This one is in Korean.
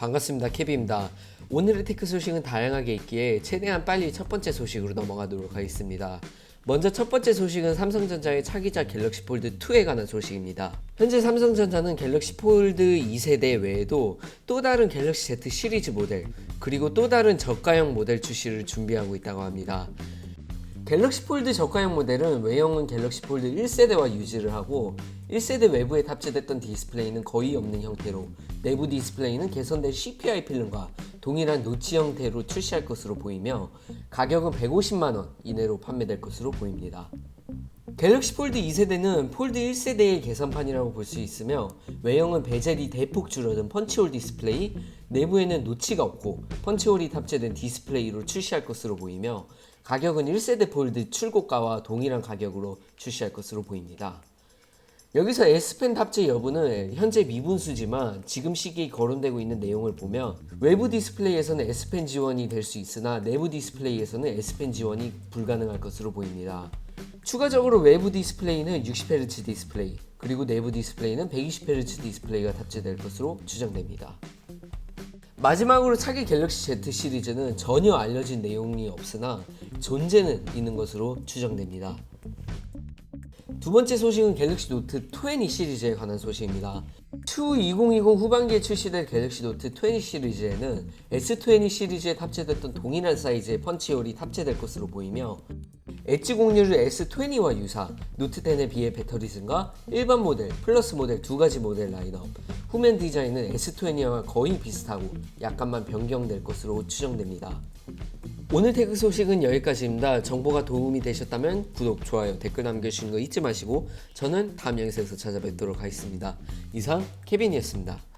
반갑습니다. 케비입니다. 오늘의 테크 소식은 다양하게 있기에 최대한 빨리 첫 번째 소식으로 넘어가도록 하겠습니다. 먼저 첫 번째 소식은 삼성전자의 차기자 갤럭시 폴드 2에 관한 소식입니다. 현재 삼성전자는 갤럭시 폴드 2세대 외에도 또 다른 갤럭시 Z 시리즈 모델 그리고 또 다른 저가형 모델 출시를 준비하고 있다고 합니다. 갤럭시 폴드 저가형 모델은 외형은 갤럭시 폴드 1세대와 유지를 하고 1세대 외부에 탑재됐던 디스플레이는 거의 없는 형태로 내부 디스플레이는 개선된 CPI 필름과 동일한 노치 형태로 출시할 것으로 보이며 가격은 150만원 이내로 판매될 것으로 보입니다. 갤럭시 폴드 2세대는 폴드 1세대의 개선판이라고 볼 수 있으며 외형은 베젤이 대폭 줄어든 펀치홀 디스플레이, 내부에는 노치가 없고 펀치홀이 탑재된 디스플레이로 출시할 것으로 보이며 가격은 1세대 폴드 출고가와 동일한 가격으로 출시할 것으로 보입니다. 여기서 S펜 탑재 여부는 현재 미분수지만 지금 시기에 거론되고 있는 내용을 보면 외부 디스플레이에서는 S펜 지원이 될 수 있으나 내부 디스플레이에서는 S펜 지원이 불가능할 것으로 보입니다. 추가적으로 외부 디스플레이는 60Hz 디스플레이 그리고 내부 디스플레이는 120Hz 디스플레이가 탑재될 것으로 추정됩니다. 마지막으로 차기 갤럭시 Z 시리즈는 전혀 알려진 내용이 없으나 존재는 있는 것으로 추정됩니다. 두 번째 소식은 갤럭시 노트 20 시리즈에 관한 소식입니다. 추후 2020 후반기에 출시될 갤럭시 노트 20 시리즈에는 S20 시리즈에 탑재됐던 동일한 사이즈의 펀치홀이 탑재될 것으로 보이며 엣지 공유를 S20와 유사, 노트 10에 비해 배터리 증가, 일반 모델, 플러스 모델 두 가지 모델 라인업, 후면 디자인은 S20와 거의 비슷하고 약간만 변경될 것으로 추정됩니다. 오늘 태그 소식은 여기까지입니다. 정보가 도움이 되셨다면 구독, 좋아요, 댓글 남겨주시는 거 잊지 마시고 저는 다음 영상에서 찾아뵙도록 하겠습니다. 이상 케빈이었습니다.